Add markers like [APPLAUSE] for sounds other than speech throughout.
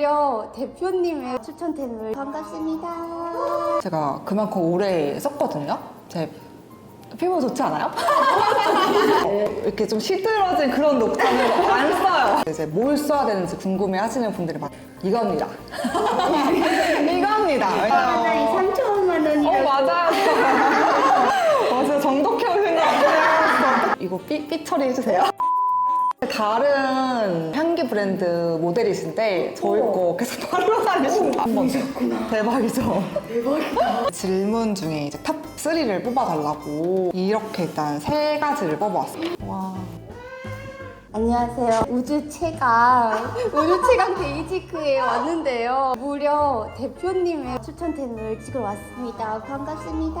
무려 대표님의 추천템을 반갑습니다. 제가 그만큼 오래 썼거든요. 제 피부 좋지 않아요? [LAUGHS] 이렇게 좀 시들어진 그런 녹차는 안 써요. 이제 뭘 써야 되는지 궁금해 하시는 분들이 많아요. 이겁니다. [LAUGHS] 이겁니다. 하나에 왜냐면- 3천만 어, 원이라고. 맞아요. 맞아요. 정독해 오신 거 같아요. 이거 삐, 삐 처리해주세요. 다른 향기 브랜드 모델이신데 저희 거 계속 팔로 다니신다. 한 번. 대박이죠? 대박이다. 질문 중에 이제 탑 3를 뽑아달라고 이렇게 일단 세 가지를 뽑아왔어요. 와. 안녕하세요. 우주 최강, 우주 최강 데이지크에 왔는데요. 무려 대표님의 추천템을 찍으러 왔습니다. 반갑습니다.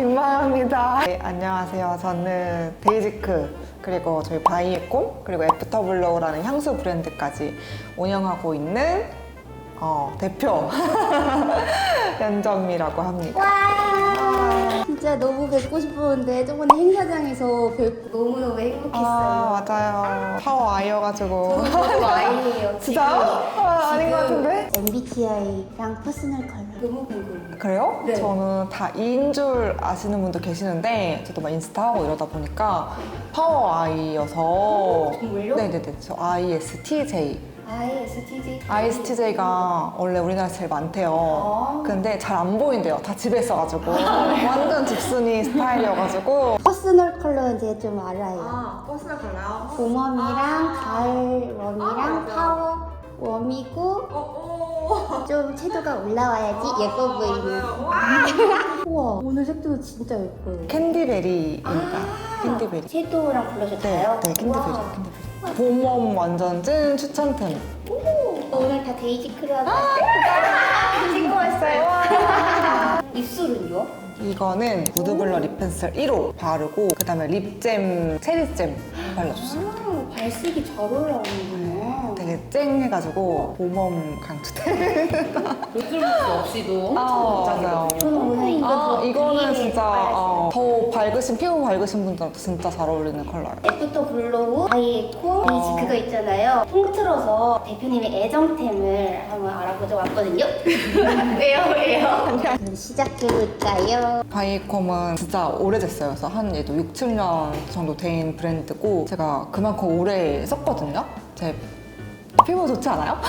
민망합니다. 네, 안녕하세요. 저는 데이지크 그리고 저희 바이에콤 그리고 애프터블로우라는 향수 브랜드까지 운영하고 있는 어, 대표 [LAUGHS] 연점이라고 합니다. 와! 진짜 너무 뵙고 싶었는데 저번에 행사장에서 뵙고 너무너무 행복했어요. 아 맞아요. 파워 아이여가지고 저도 아이예요. [LAUGHS] 진짜요? 아, 아닌 것 같은데? MBTI랑 퍼스널 컬러. 너무 궁금해요. 그래요? 네. 저는 다 E인 줄 아시는 분도 계시는데 저도 막 인스타 하고 이러다 보니까 파워 아이여서 정말요? 네네네 저 ISTJ ISTJ. ISTJ가 원래 우리나라에서 제일 많대요. 아. 근데 잘 안 보인대요. 다 집에 있어가지고. 완전 집순이 스타일이어가지고. 퍼스널 컬러는 제가 좀 알아요. 아, 버스가 달라요? 봄웜이랑 가을 웜이랑 아, 맞아. 파워 웜이고 어, 오. 좀 채도가 올라와야지 예뻐 보이는. 와. 우와 오늘 색도 진짜 예뻐요. 캔디베리입니다. 캔디베리. 채도랑 네, 블러셔다요? 네, 캔디베리. 캔디베리. 봄웜 완전 찐 추천템. 오늘 다 데이지크로 하고 왔어요. 찍고 왔어요. 입술은요? 이거는 무드블러 립 펜슬 1호 바르고, 그 다음에 립잼, 체리잼 발라줬어요. 아, 발색이 잘 올라오는구나. 되게 쨍해가지고, 봄웜 강추템. 로드루프 [LAUGHS] 없이도 엄청 아. 맞아요. 저는 오늘 이거 아, 더 이거는 진짜. 어, 더 밝으신 피부 밝으신 분들한테 진짜 잘 어울리는 컬러예요. 애프터 블로우 아이에코 데이지크가 있잖아요. 통틀어서 대표님의 애정템을 한번 알아보자 왔거든요. [LAUGHS] 왜요, 왜요? 그럼 시작해볼까요? 바이콤은 진짜 오래됐어요. 그래서 한 얘도 6, 7년 정도 된 브랜드고 제가 그만큼 오래 썼거든요. 제 피부 좋지 않아요? [LAUGHS]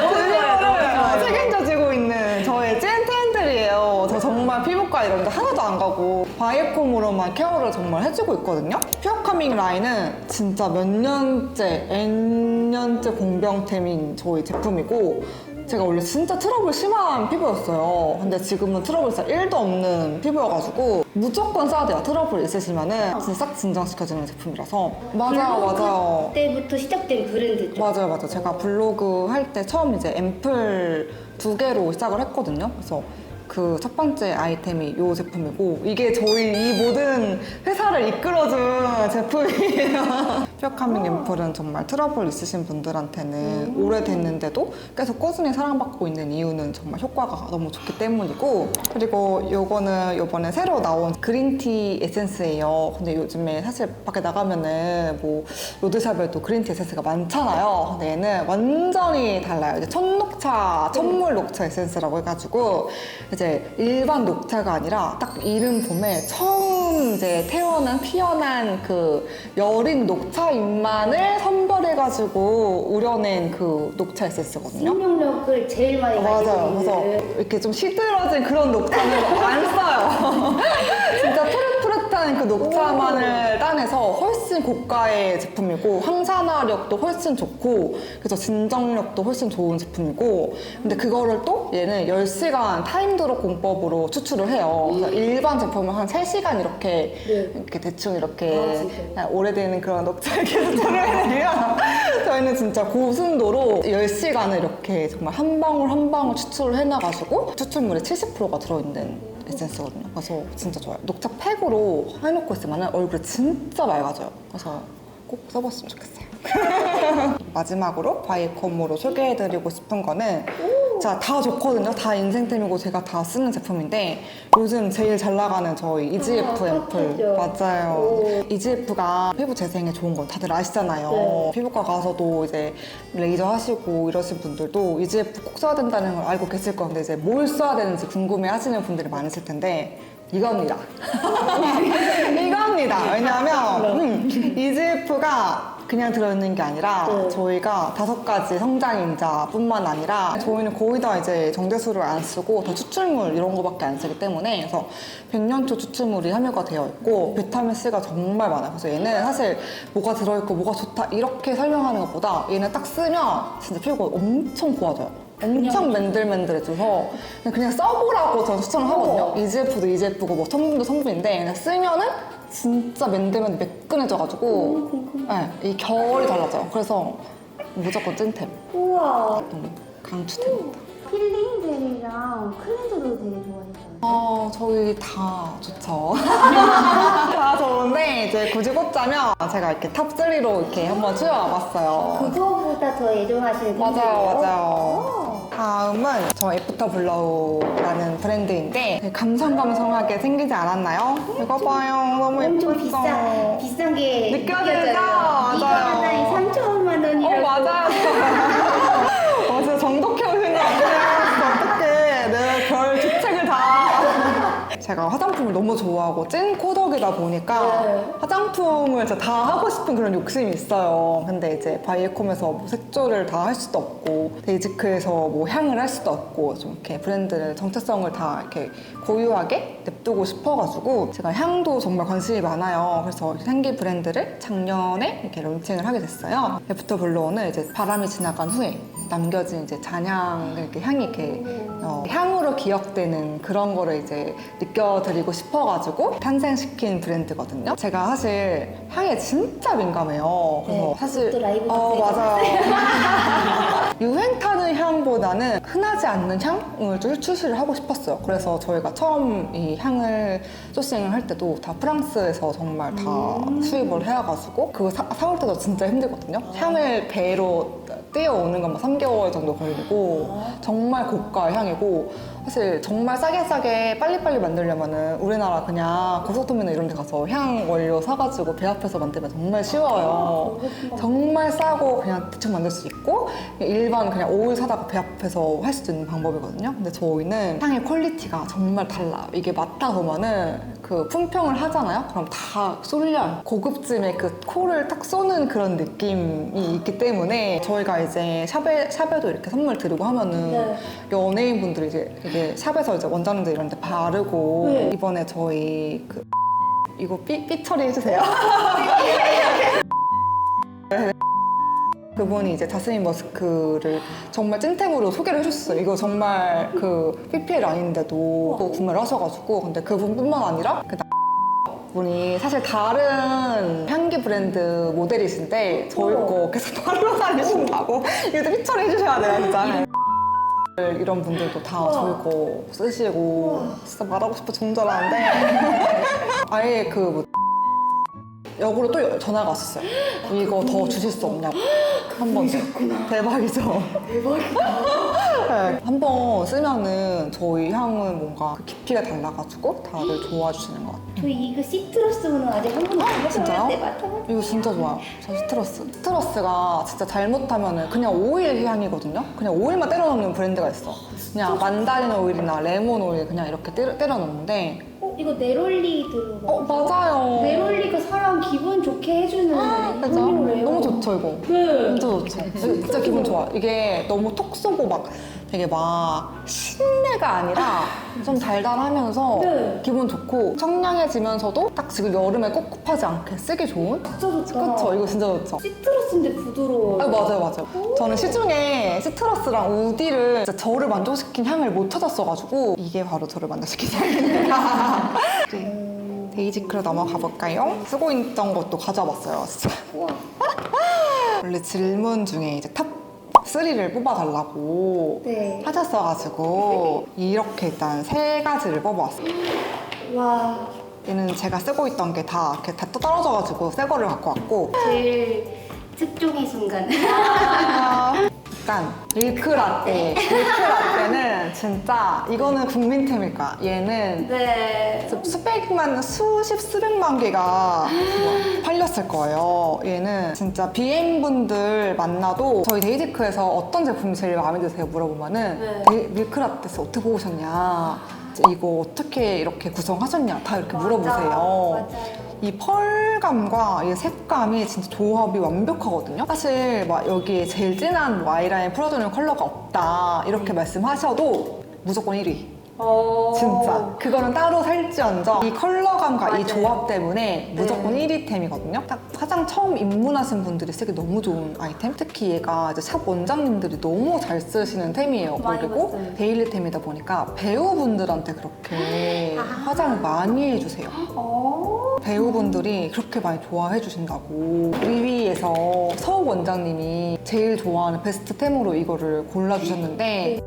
너무 좋아요, 너무 좋아요. 책임져 지고 있는 저의 찐텐들이에요. 저 정말 피부과 이런 데 하나도 안 가고 바이콤으로만 케어를 정말 해주고 있거든요. 퓨어 카밍 라인은 진짜 몇 년째, N년째 공병템인 저희 제품이고 제가 원래 진짜 트러블 심한 피부였어요. 근데 지금은 트러블 진짜 1도 없는 피부여가지고 무조건 써야 돼요. 트러블 있으시면은 진짜 싹 진정시켜주는 제품이라서. 맞아요, 맞아요. 그때부터 시작된 브랜드죠. 맞아요, 맞아요. 제가 블로그 할 때 처음 이제 앰플 두 개로 시작을 했거든요. 그래서 그 첫 번째 아이템이 이 제품이고 이게 저희 이 모든 회사를 이끌어준 제품이에요. [LAUGHS] 퓨어카밍 앰플은 정말 트러블 있으신 분들한테는 오래됐는데도 계속 꾸준히 사랑받고 있는 이유는 정말 효과가 너무 좋기 때문이고 그리고 요거는 요번에 새로 나온 그린티 에센스예요. 근데 요즘에 사실 밖에 나가면은 뭐 로드샵에도 그린티 에센스가 많잖아요. 근데 얘는 완전히 달라요. 이제 첫녹차, 첫물 녹차 에센스라고 해가지고 이제 일반 녹차가 아니라 딱 이름 봄에 처음 이제 태어난 피어난 그 여린 녹차 잎만을 선별해가지고 우려낸 그 녹차 에센스거든요. 생명력을 제일 많이 가지고 맞아요. 있는 그래서 이렇게 좀 시들어진 그런 녹차는 안 써요. [LAUGHS] 진짜 푸릇 푸릇한 그 녹차만을 따내서 훨씬 고가의 제품이고 항산화력도 훨씬 좋고 그래서 진정력도 훨씬 좋은 제품이고 근데 그거를 또 얘는 10시간 타임드롭 공법으로 추출을 해요. 그래서 일반 제품은 한 3시간 이렇게 네. 이렇게 대충 이렇게 아, 오래되는 그런 녹차를 계속 들어내면 [LAUGHS] 저희는 진짜 고순도로 10시간을 이렇게 정말 한 방울 한 방울 추출을 해놔가지고 추출물의 70%가 들어있는 에센스거든요. 그래서 진짜 좋아요. 녹차 팩으로 해놓고 있으면 얼굴이 진짜 맑아져요. 그래서 꼭 써봤으면 좋겠어요. [LAUGHS] 마지막으로 바이콤으로 소개해드리고 싶은 거는 진짜 다 좋거든요. 다 인생템이고 제가 다 쓰는 제품인데 요즘 제일 잘 나가는 저희 EGF 아, 앰플. 맞아요. 오. EGF가 피부 재생에 좋은 건 다들 아시잖아요. 네. 피부과 가서도 이제 레이저 하시고 이러신 분들도 EGF 꼭 써야 된다는 걸 알고 계실 건데 이제 뭘 써야 되는지 궁금해 하시는 분들이 많으실 텐데 이겁니다. [LAUGHS] 이겁니다. 왜냐하면 음, EGF가 그냥 들어있는 게 아니라 네. 저희가 다섯 가지 성장 인자뿐만 아니라 저희는 거의 다 이제 정제수를 안 쓰고 다 추출물 이런 거밖에 안 쓰기 때문에 그래서 백년초 추출물이 함유가 되어 있고 비타민 C가 정말 많아요. 그래서 얘는 사실 뭐가 들어있고 뭐가 좋다 이렇게 설명하는 것보다 얘는 딱 쓰면 진짜 피부가 엄청 좋아져요. 엄청 맨들맨들해져서 그냥, 써보라고 저는 추천을 하거든요. EGF도 EGF고 뭐 성분도 성분인데 그냥 쓰면은 진짜 맨들맨들 매끈해져가지고 네, 이 결이 달라져요. 그래서 무조건 찐템. 우와. 너무 강추템입니다. 필링 젤이랑 클렌저도 되게 좋아했어요. 어, 저희 다 좋죠. [LAUGHS] 다 좋은데 이제 굳이 꼽자면 제가 이렇게 탑3로 이렇게 한번 추려와봤어요. 그거보다 더 애정하시는 맞아요, 분들이에요? 맞아요. 다음은 저 애프터 블러우라는 브랜드인데 되게 감성 감성하게 생기지 않았나요? 이거 봐요. 너무 예쁘죠? 엄청 비싼 비싼 게 느껴지죠? 느껴져요. 이거 맞아요. 하나에 3천만 원이라고. 어, 맞아요. [LAUGHS] 맞아요. 정독해 오신 것 같아요. 어떡해. 내가 별 주책을 다. 제가 화장품을 너무 좋아하고 찐 코덕이다 보니까 네. 화장품을 진짜 다 하고 싶은 그런 욕심이 있어요. 근데 이제 바이에콤에서 뭐 색조를 다 할 수도 없고 데이지크에서 뭐 향을 할 수도 없고 좀 이렇게 브랜드의 정체성을 다 이렇게 고유하게 냅두고 싶어가지고 제가 향도 정말 관심이 많아요. 그래서 생기 브랜드를 작년에 이렇게 론칭을 하게 됐어요. 애프터 블로우는 이제 바람이 지나간 후에 남겨진 이제 잔향 이렇게 향이 이렇게 어, 향으로 기억되는 그런 거를 이제 느껴드리고 싶어가지고 탄생시킨 브랜드거든요. 제가 사실 향에 진짜 민감해요. 그래서 네, 사실 그것도 라이브 어. 맞아요. [LAUGHS] 유행 타는 향보다는 흔하지 않는 향을 좀 출시를 하고 싶었어요. 그래서 저희가 처음 이 향을 소싱을 할 때도 다 프랑스에서 정말 다 수입을 해와가지고 그거 사, 사올 때도 진짜 힘들거든요. 향을 배로 띄어오는 건 막 3개월 정도 걸리고 정말 고가 향이고 사실 정말 싸게 싸게 빨리빨리 만들려면은 우리나라 그냥 고속터미널 이런 데 가서 향 원료 사가지고 배 앞에서 만들면 정말 쉬워요. 정말 싸고 그냥 대충 만들 수 있고 일반 그냥 오일 사다가 배 앞에서 할 수도 있는 방법이거든요. 근데 저희는 향의 퀄리티가 정말 달라요. 이게 맡아보면은 그 품평을 하잖아요. 그럼 다 쏠려요. 고급짐의 그 코를 딱 쏘는 그런 느낌이 있기 때문에 저희가 이제 샵에, 샵에도 이렇게 선물 드리고 하면은 네. 연예인분들이 이제 이게 샵에서 이제 원장님들 이런 데 바르고 네. 이번에 저희 그 이거 삐, 삐 처리해주세요. [LAUGHS] 그분이 이제 자스민 머스크를 정말 찐템으로 소개를 해줬어요. 이거 정말 그 PPL 아닌데도 또 구매를 하셔가지고. 근데 그분뿐만 아니라 그 분이 사실 다른 향기 브랜드 모델이신데 저희 거 계속 바르고 다니신다고. 이거 좀 피처리 해주셔야 돼요 진짜. 이런 분들도 다 저희 거 쓰시고 진짜 말하고 싶어 존잘하는데. [LAUGHS] 아예 그 뭐, 역으로 또 전화가 왔었어요. 이거 더 주실 수 없냐고. 한 번. 대박이죠. 대박이다. 한번 쓰면은 저희 향은 뭔가 그 깊이가 달라가지고 다들 좋아해 주시는 것 같아요. 저 이거 시트러스는 아직 한 번도 안 진짜요? 맡아봤는데 맡아봤어요. 이거 진짜 좋아요. 저 스트러스. 스트러스가 진짜 잘못하면은 그냥 오일 향이거든요. 그냥 오일만 때려 넣는 브랜드가 있어. 그냥 만다린 오일이나 레몬 오일 그냥 이렇게 때려, 때려 넣는데 어, 이거 네롤리 들어가. 어 맞아요. 네롤리가 사람 기분 좋게 해주는 그죠? 향료래요. 너무 좋죠 이거. 네. 진짜 좋죠. 진짜 기분 좋아. 이게 너무 톡 쏘고 막 되게 막 신내가 아니라 좀 달달하면서 네. 기분 좋고 청량해지면서도 딱 지금 여름에 꿉꿉하지 않게 쓰기 좋은? 진짜 좋다. 그쵸? 이거 진짜 좋죠. 시트러스인데 부드러워. 아, 맞아요, 맞아요. 저는 시중에 시트러스랑 우디를 진짜 저를 만족시킨 향을 못 찾았어가지고 이게 바로 저를 만족시킨 향입니다. [LAUGHS] 네. 데이지크로 넘어가 볼까요? 쓰고 있던 것도 가져와봤어요, 진짜. 우와. 원래 질문 중에 이제 탑 3를 뽑아달라고 네. 하셨어가지고 이렇게 일단 세 가지를 뽑아왔어요. [GASPS] 와. 얘는 제가 쓰고 있던 게 다 이렇게 다 떨어져가지고 새 거를 갖고 왔고 제일 특종의 순간. 약간 밀크 라떼. 밀크 라떼는 진짜 이거는 국민템일 거야. 얘는 네. 수백만, 수십, 수백만 개가 팔렸을 거예요. 얘는 진짜 BM분들 만나도 저희 데이지크에서 어떤 제품이 제일 마음에 드세요? 물어보면은 네. 데- 밀크라떼스 어떻게 보셨냐? 이제 이거 어떻게 이렇게 구성하셨냐? 다 이렇게 물어보세요. 맞아요. 이 펄감과 이 색감이 진짜 조합이 완벽하거든요. 사실 막 여기에 제일 진한 뭐 아이라인 풀어주는 컬러가 없다 이렇게 말씀하셔도 무조건 1위. 어. 진짜 그거는 따로 살지언정 이 컬러감과 맞아요. 이 조합 때문에 무조건 네. 1위템이거든요 딱 화장 처음 입문하신 분들이 쓰기 너무 좋은 아이템 특히 얘가 이제 샵 원장님들이 너무 잘 쓰시는 템이에요 많이 그리고 봤어요. 데일리템이다 보니까 배우분들한테 그렇게 아. 화장을 많이 해주세요 어. 배우분들이 그렇게 많이 좋아해 주신다고 위위에서 서욱 원장님이 제일 좋아하는 베스트 템으로 이거를 골라주셨는데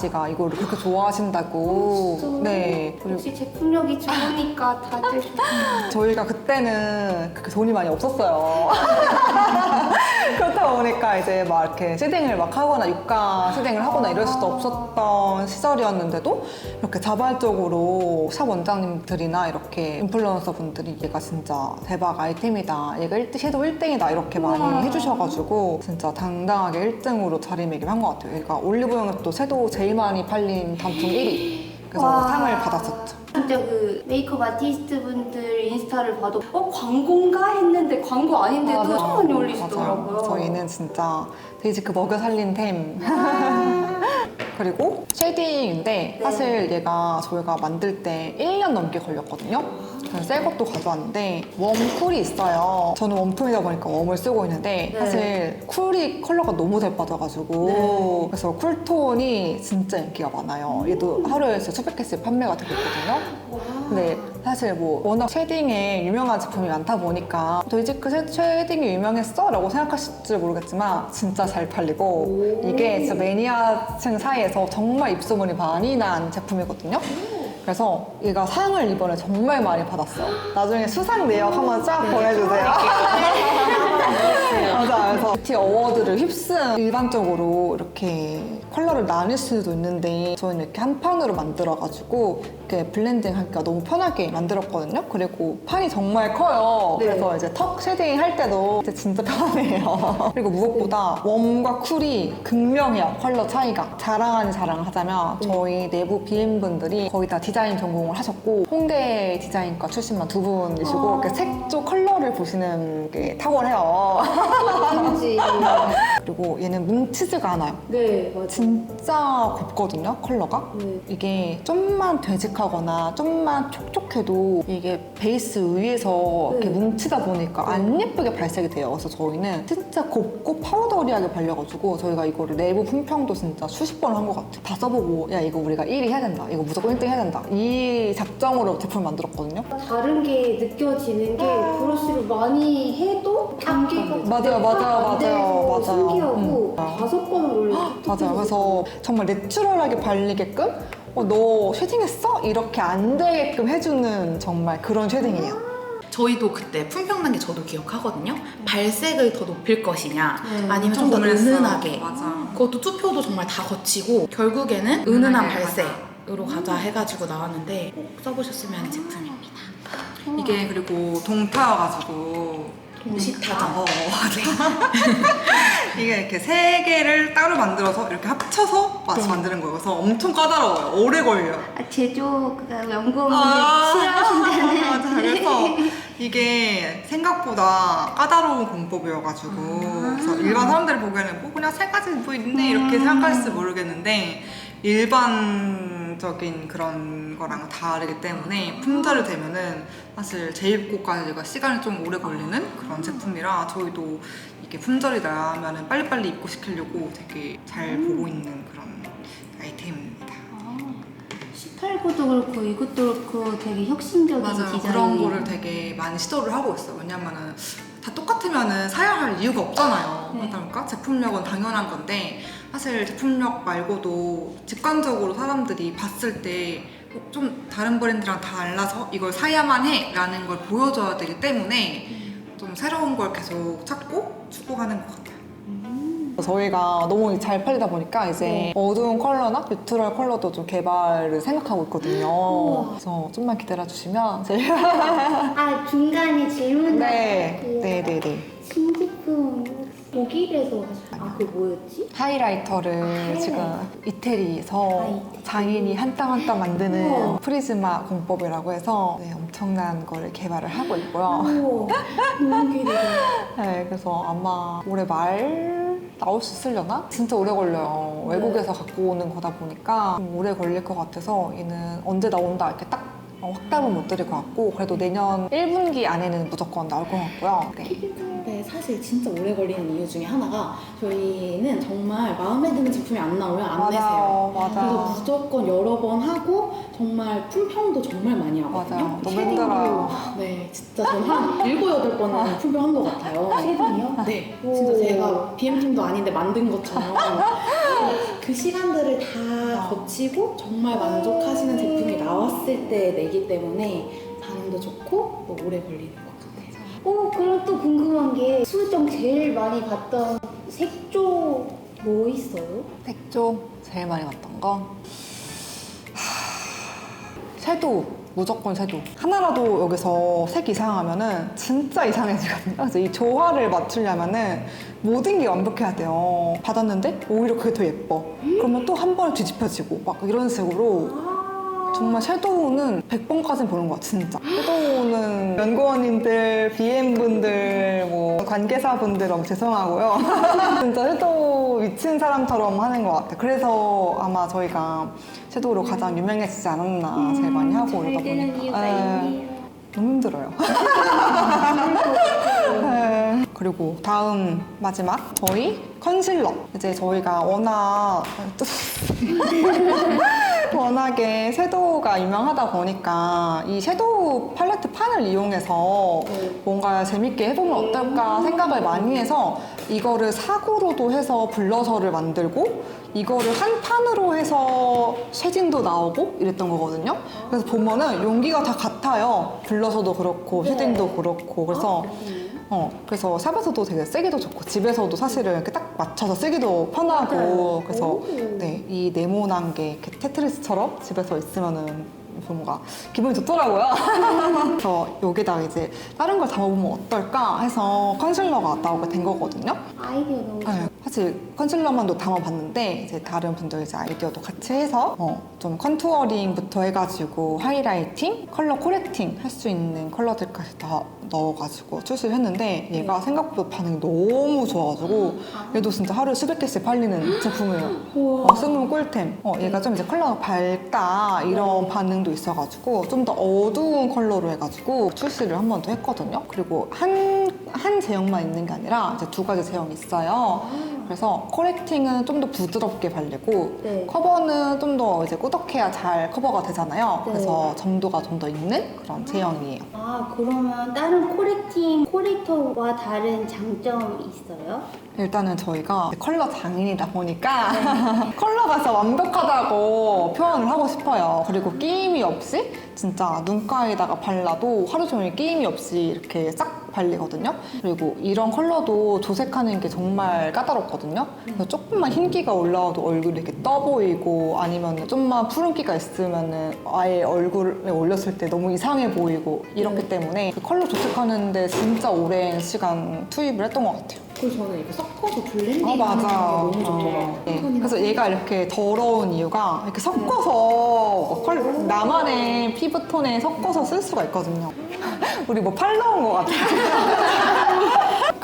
씨가 이거를 그렇게 좋아하신다고. 진짜요? 네. 그리고 역시 제품력이 좋으니까 다들 저희가 그때는 그렇게 돈이 많이 없었어요. [LAUGHS] 그렇다 보니까 이제 막 이렇게 시딩을 막 하거나 유가 시딩을 하거나 이럴 수도 없었던 시절이었는데도 이렇게 자발적으로 샵 원장님들이나 이렇게 인플루언서 분들이 얘가 진짜 대박 아이템이다. 얘가 1등, 섀도우 1등이다. 이렇게 많이 우와. 해주셔가지고 진짜 당당하게 1등으로 자리매김한 것 같아요. 얘가 올리브영에도 섀도우 제일 많이 팔린 단품 1위 그래서 와. 상을 받았었죠 진짜 그 메이크업 아티스트 분들 인스타를 봐도 어 광고인가 했는데 광고 아닌데도. 엄청 많이 올리시더라고요. 저희는 진짜 데이지크 먹여 살린 템. 그리고 쉐딩인데 네. 사실 얘가 저희가 만들 때 1년 넘게 걸렸거든요. 그래서 새 것도 가져왔는데 웜쿨이 있어요. 저는 웜톤이다 보니까 웜을 쓰고 있는데 네. 사실 쿨이 컬러가 너무 잘 빠져가지고 네. 그래서 쿨톤이 진짜 인기가 많아요. 얘도 하루에 진짜 수백 개씩 판매가 되고 있거든요. 와. 근데 사실 뭐 워낙 쉐딩에 유명한 제품이 많다 보니까 데이지크 쉐- 쉐딩이 유명했어? 라고 생각하실지 모르겠지만 진짜 잘 팔리고 오. 이게 진짜 매니아층 사이에서 정말 입소문이 많이 난 제품이거든요. 그래서 얘가 상을 이번에 정말 많이 받았어요. 나중에 수상 내역 한번 쫙 보내주세요. [LAUGHS] 맞아. 그래서 뷰티 어워드를 휩쓴 일반적으로 이렇게 컬러를 나눌 수도 있는데 저희는 이렇게 한 판으로 만들어가지고 이렇게 블렌딩 하기가 너무 편하게 만들었거든요. 그리고 판이 정말 커요. 네. 그래서 이제 턱 쉐딩 할 때도 진짜, 진짜 편해요. [LAUGHS] 그리고 무엇보다 웜과 쿨이 극명해요. 컬러 차이가. 자랑 아닌 자랑을 하자면 저희 내부 BM분들이 거의 다 디자인 전공을 하셨고 홍대 디자인과 출신만 두 분이시고 아. 이렇게 색조 컬러를 보시는 게 탁월해요. [LAUGHS] 아니지. 그리고 얘는 뭉치지가 않아요. 네 맞아. 진짜 곱거든요, 컬러가. 네. 이게 좀만 되직하거나 좀만 촉촉해도 이게 베이스 위에서 이렇게 네. 뭉치다 보니까 안 예쁘게 발색이 돼요. 그래서 저희는 진짜 곱고 파우더리하게 발려가지고 저희가 이거를 내부 품평도 진짜 수십 번 한 것 같아요. 다 써보고 야 이거 우리가 1위 해야 된다. 이거 무조건 1등 해야 된다. 이 작정으로 제품 을 만들었거든요. 다른 게 느껴지는 게 브러쉬를 많이 해도 경계가 맞아요, 맞아요, 안 돼서 맞아요, 맞아요. 신기하고 음. 다섯 번을 올려. 맞아요. 그래서 정말 내추럴하게 발리게끔 어, 너 쉐딩했어? 이렇게 안 되게끔 해주는 정말 그런 쉐딩이에요. 저희도 그때 품평난 게 저도 기억하거든요. 발색을 더 높일 것이냐, 네. 아니면 좀더 은은하게. 맞아. 그것도 투표도 정말 다 거치고 결국에는 은은한 발색으로 가자 해가지고 나왔는데 꼭 써보셨으면 하는 제품입니다. 이게 그리고 동타여가지고 무식하죠. 어, 맞아. [LAUGHS] 이게 이렇게 세 개를 따로 만들어서 이렇게 합쳐서 마치 네. 만드는 거예요. 그래서 엄청 까다로워요. 오래 걸려요. 아, 제조가 연구원분들 아. [LAUGHS] 맞아. 그래서 [LAUGHS] 이게 생각보다 까다로운 공법이어가지고 아. 그래서 일반 사람들이 보기에는 뭐 그냥 세 가지 뭐 있네 이렇게 생각할지 모르겠는데 일반 적인 그런 거랑 다르기 때문에 품절이 되면은 사실 재입고까지가 시간이 좀 오래 걸리는 그런 제품이라 저희도 이게 품절이 나면은 빨리빨리 입고 시키려고 되게 잘 보고 있는 그런 아이템입니다. 18구도 그렇고 이것도 그렇고 되게 혁신적인 맞아요. 디자인. 그런 거를 되게 많이 시도를 하고 있어요. 왜냐면은 다 똑같으면은 사야 할 이유가 없잖아요. 네. 그러다 보니까 제품력은 당연한 건데 사실 제품력 말고도 직관적으로 사람들이 봤을 때 어, 좀 다른 브랜드랑 다 달라서 이걸 사야만 해라는 걸 보여줘야 되기 때문에 좀 새로운 걸 계속 찾고 추구하는 것 같아요. 저희가 너무 잘 팔리다 보니까 이제 네. 어두운 컬러나 뉴트럴 컬러도 좀 개발을 생각하고 있거든요. 그래서 좀만 기다려 주시면 저희가 [LAUGHS] 아 중간에 질문 네, 할게요. 네, 네, 네. 신제품 독일에서 아 그게 뭐였지? 하이라이터를 하이라이터. 지금 이태리에서 아, 이태리. 장인이 한 땀 한 땀 만드는 우와. 프리즈마 공법이라고 해서 네, 엄청난 거를 개발을 하고 있고요. 오 너무 기대돼. [LAUGHS] 네, 그래서 아마 올해 말 나올 수 있으려나? 진짜 오래 걸려요. 네. 외국에서 갖고 오는 거다 보니까 좀 오래 걸릴 것 같아서 얘는 언제 나온다 이렇게 딱 어, 확답은 못 드릴 것 같고 그래도 내년 1분기 안에는 무조건 나올 것 같고요. 네. 네, 사실 진짜 오래 걸리는 이유 중에 하나가 저희는 정말 마음에 드는 제품이 안 나오면 안 내세요. 맞아요, 그래서. 무조건 여러 번 하고 정말 품평도 정말 많이 하거든요. 너무 쉐딩도. 네, 진짜 저는 한 일곱 여덟 번은 품평한 것 같아요. 쉐딩이요? 네, 오. 진짜 제가 BM팀도 아닌데 만든 것처럼 그 시간들을 다 거치고 정말 만족하시는 제품이 나왔을 때 내기 때문에 반응도 좋고 또 오래 걸리는 게 수정 제일 많이 봤던 색조 뭐 있어요? 색조 제일 많이 봤던 거? 섀도우. 무조건 섀도우. 하나라도 여기서 색 이상하면은 진짜 이상해지거든요. 그래서 이 조화를 맞추려면은 모든 게 완벽해야 돼요. 받았는데 오히려 그게 더 예뻐. 그러면 또 한번 뒤집혀지고 막 이런 식으로 정말 섀도우는 100번까지는 보는 것 같아 진짜 섀도우는 연구원님들, BM분들, 뭐 관계사분들 너무 죄송하고요 [LAUGHS] 진짜 섀도우 미친 사람처럼 하는 것 같아 그래서 아마 저희가 섀도우로 가장 유명해지지 않았나 제일 많이 하고 이러다 음, 되는 보니까 이유가 예. 있네요. 너무 힘들어요 [LAUGHS] 네. 그리고 다음 마지막 저희 컨실러 이제 저희가 워낙 [LAUGHS] 워낙에 섀도우가 유명하다 보니까 이 섀도우 팔레트 판을 이용해서 뭔가 재밌게 해보면 어떨까 생각을 많이 해서 이거를 사구로도 해서 블러셔를 만들고 이거를 한 판으로 해서 쉐딩도 나오고 이랬던 거거든요. 그래서 보면은 용기가 다 같아요. 블러셔도 그렇고 쉐딩도 그렇고 그래서 어 그래서 샵에서도 되게 쓰기도 좋고 집에서도 사실은 이렇게 딱 맞춰서 쓰기도 편하고 맞아요. 그래서 오. 네 이 네모난 게 이렇게 테트리스처럼 집에서 있으면은 뭔가 기분이 좋더라고요. [LAUGHS] 그래서 여기다가 이제 다른 걸 담아보면 어떨까 해서 컨실러가 나오게 된 거거든요. 아이디어 너무 좋아. 네, 사실 컨실러만도 담아봤는데 이제 다른 분들 이제 아이디어도 같이 해서 어, 좀 컨투어링부터 해가지고 하이라이팅, 컬러 코렉팅 할 수 있는 컬러들까지 다 넣어가지고 출시를 했는데 얘가 생각보다 반응이 너무 좋아가지고 얘도 진짜 하루에 수백 개씩 팔리는 [GASPS] 제품이에요. 어, 쓰면 꿀템. 어, 얘가 좀 이제 컬러가 밝다 이런 반응 도 있어가지고 좀 더 어두운 컬러로 해가지고 출시를 한 번 더 했거든요. 그리고 한, 한 제형만 있는 게 아니라 이제 두 가지 제형이 있어요. 그래서 코렉팅은 좀 더 부드럽게 바르고 네. 커버는 좀 더 이제 꾸덕해야 잘 커버가 되잖아요. 네. 그래서 점도가 좀 더 있는 그런 제형이에요. 아 그러면 다른 코렉팅 코렉터와 다른 장점이 있어요? 일단은 저희가 컬러 장인이다 보니까 [LAUGHS] 컬러가 진짜 완벽하다고 표현을 하고 싶어요. 그리고 끼임이 없이 진짜 눈가에다가 발라도 하루 종일 끼임이 없이 이렇게 싹 발리거든요. 그리고 이런 컬러도 조색하는 게 정말 까다롭거든요. 그래서 조금만 흰기가 올라와도 얼굴이 이렇게 떠 보이고 아니면 좀만 푸른기가 있으면 아예 얼굴에 올렸을 때 너무 이상해 보이고 이렇기 때문에 그 컬러 조색하는데 진짜 오랜 시간 투입을 했던 것 같아요. 그래서 저는 이거 섞어서 블렌딩 어, 하는 게 맞아. 너무 어, 좋더라고요. 네. 그래서 얘가 이렇게 더러운 이유가 이렇게 섞어서 컬- 나만의 피부톤에 섞어서 쓸 수가 있거든요. [LAUGHS] 우리 뭐 팔러 온 것 같아.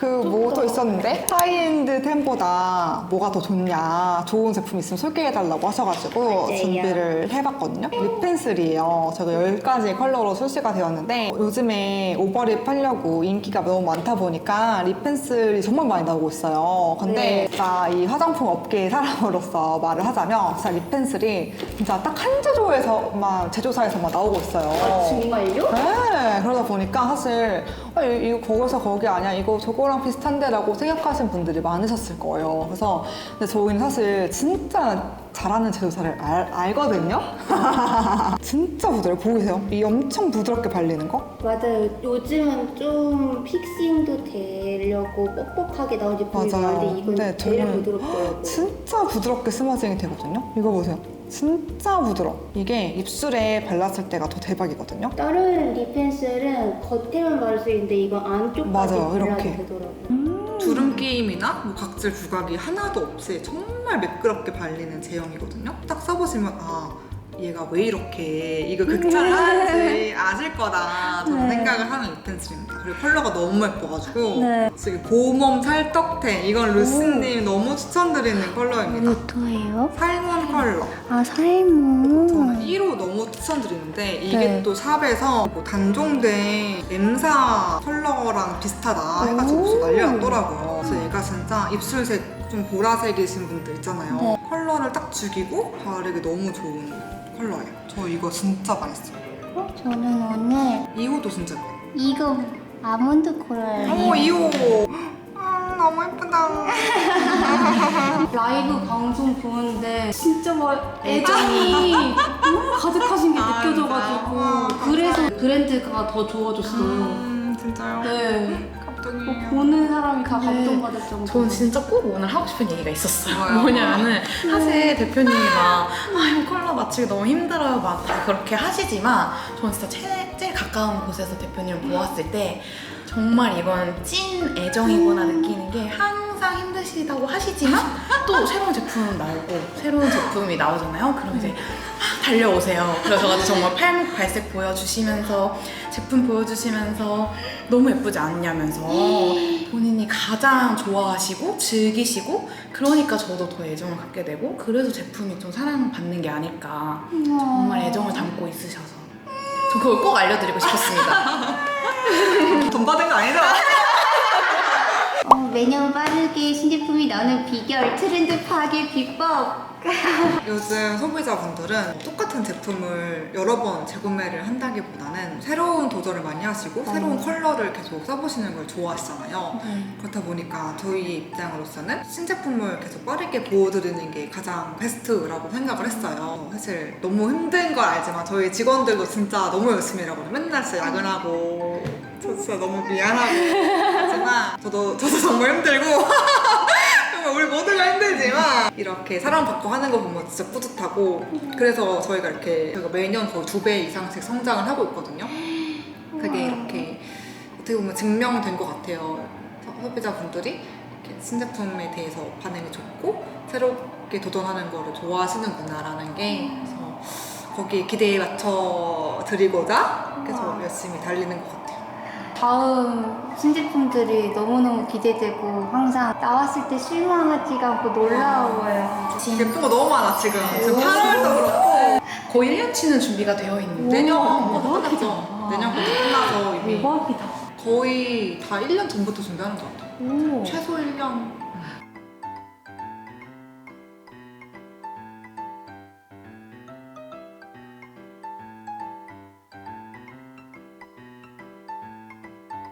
그 뭐 더 있었는데? 하이엔드 템보다. 뭐가 더 좋냐. 좋은 제품 있으면 소개해달라고 하셔가지고 맞아요. 준비를 해봤거든요. 립 펜슬이에요. 제가 10가지 컬러로 출시가 되었는데 요즘에 오버립 하려고 인기가 너무 많다 보니까 립 펜슬이 정말 많이 나오고 있어요. 근데 네. 제가 이 화장품 업계의 사람으로서 말을 하자면 진짜 립 펜슬이 진짜 딱 한 제조에서만 제조사에서만 나오고 있어요. 정말요? 네, 그러다 보니까 사실 아, 이- 이거 거기서 거기 아니야. 이거 저거랑 이 거랑 비슷한데 라고 생각하시는 분들이 많으셨을 거예요. 그래서 근데 저희는 사실 진짜 잘하는 제조사를 알, 알거든요. [LAUGHS] 진짜 부드러워 보이세요? 이 엄청 부드럽게 발리는 거? 맞아요. 요즘은 좀 픽싱도 되려고 뻑뻑하게 나오지. 근데 이건 네, 제일 저는 부드럽더라고요. 진짜 부드럽게 스마징이 되거든요. 이거 보세요. 진짜 부드러워. 이게 입술에 발랐을 때가 더 대박이거든요. 다른 립펜슬은 겉에만 바를 수 있는데 이건 안쪽까지 맞아요, 발라도 이렇게. 되더라고요. 주름 끼임이나 뭐 각질 부각이 하나도 없이 정말 매끄럽게 발리는 제형이거든요. 딱 써보시면 아 얘가 왜 이렇게 이거 극찬하는지 [LAUGHS] 아실 거다 저는 네. 생각을 하는 립펜슬입니다. 그리고 컬러가 너무 예뻐가지고 네. 지금 봄웜 찰떡템 이건 루스님 너무 추천드리는 컬러입니다. 뭐또예요? 살몬 컬러. 아 살모. 저는 1호 너무 추천드리는데 이게 네. 또 샵에서 뭐 단종된 M사 컬러랑 비슷하다 해가지고 오. 난리 났더라고요. 그래서 얘가 진짜 입술색 좀 보라색이신 분들 있잖아요. 네. 컬러를 딱 죽이고 바르기 너무 좋은 컬러예요. 저 이거 진짜 많이 써요. 어? 저는 오늘 2호도 진짜 예뻐요. 이거 아몬드 코랄. 어머 2호! 아 너무 예쁘다. 라이브 방송 보는데 진짜 막 애정이 너무 가득하신 게 아, 느껴져가지고 진짜요? 그래서 브랜드가 더 좋아졌어요. 음 진짜요? 네. 감동이에요. 뭐 보는 사람이 다 네. 감동받을 정도. 저는 진짜 꼭 오늘 하고 싶은 얘기가 있었어요. 뭐요? 뭐냐면은 사실 대표님이 막 아, 이거 컬러 맞추기 너무 힘들어요. 막 다 그렇게 하시지만 저는 진짜 제일, 제일 가까운 곳에서 대표님을 보았을 때 정말 이건 찐 애정이구나 느끼는 게 항상 힘드시다고 하시지만 또 새로운 제품 나오고 새로운 제품이 나오잖아요. 그럼 이제 막 달려오세요. 그래서 정말 팔목 발색 보여주시면서 제품 보여주시면서 너무 예쁘지 않냐면서 본인이 가장 좋아하시고 즐기시고 그러니까 저도 더 애정을 갖게 되고 그래서 제품이 좀 사랑받는 게 아닐까 정말 애정을 담고 있으셔서 저 그걸 꼭 알려드리고 싶었습니다. [LAUGHS] 돈 받은 거 아니죠? 어, 매년 빠르게 신제품이 나오는 비결, 트렌드 파악의 비법. [LAUGHS] 요즘 소비자분들은 똑같은 제품을 여러 번 재구매를 한다기보다는 새로운 도전을 많이 하시고 새로운 컬러를 계속 써보시는 걸 좋아하시잖아요. 그렇다 보니까 저희 입장으로서는 신제품을 계속 빠르게 보여드리는 게 가장 베스트라고 생각을 했어요. 사실 너무 힘든 걸 알지만 저희 직원들도 진짜 너무 열심히 일하거든요. 맨날 진짜 야근하고 저 진짜 너무 미안하고 하지만 저도 저도 정말 힘들고 [LAUGHS] 정말 우리 모두가 힘들지만 이렇게 사랑받고 하는 거 보면 진짜 뿌듯하고 그래서 저희가 이렇게 저희가 매년 거의 두 배 이상씩 성장을 하고 있거든요. 그게 이렇게 어떻게 보면 증명된 것 같아요. 소- 소비자분들이 이렇게 신제품에 대해서 반응이 좋고 새롭게 도전하는 거를 좋아하시는구나라는 게 그래서 거기에 기대에 맞춰 드리고자 계속 열심히 달리는 것 같아요. 다음 신제품들이 너무너무 기대되고 항상 나왔을 때 실망하지가 않고 놀라워요. 예쁜 거 너무 많아 지금. 지금 8월도 그렇고 거의 1년치는 준비가 되어 있는데 내년 거도 끝났죠. 내년 거도 끝나서 이미 대박이다. 거의 다 1년 전부터 준비하는 것 같아요. 오. 최소 1년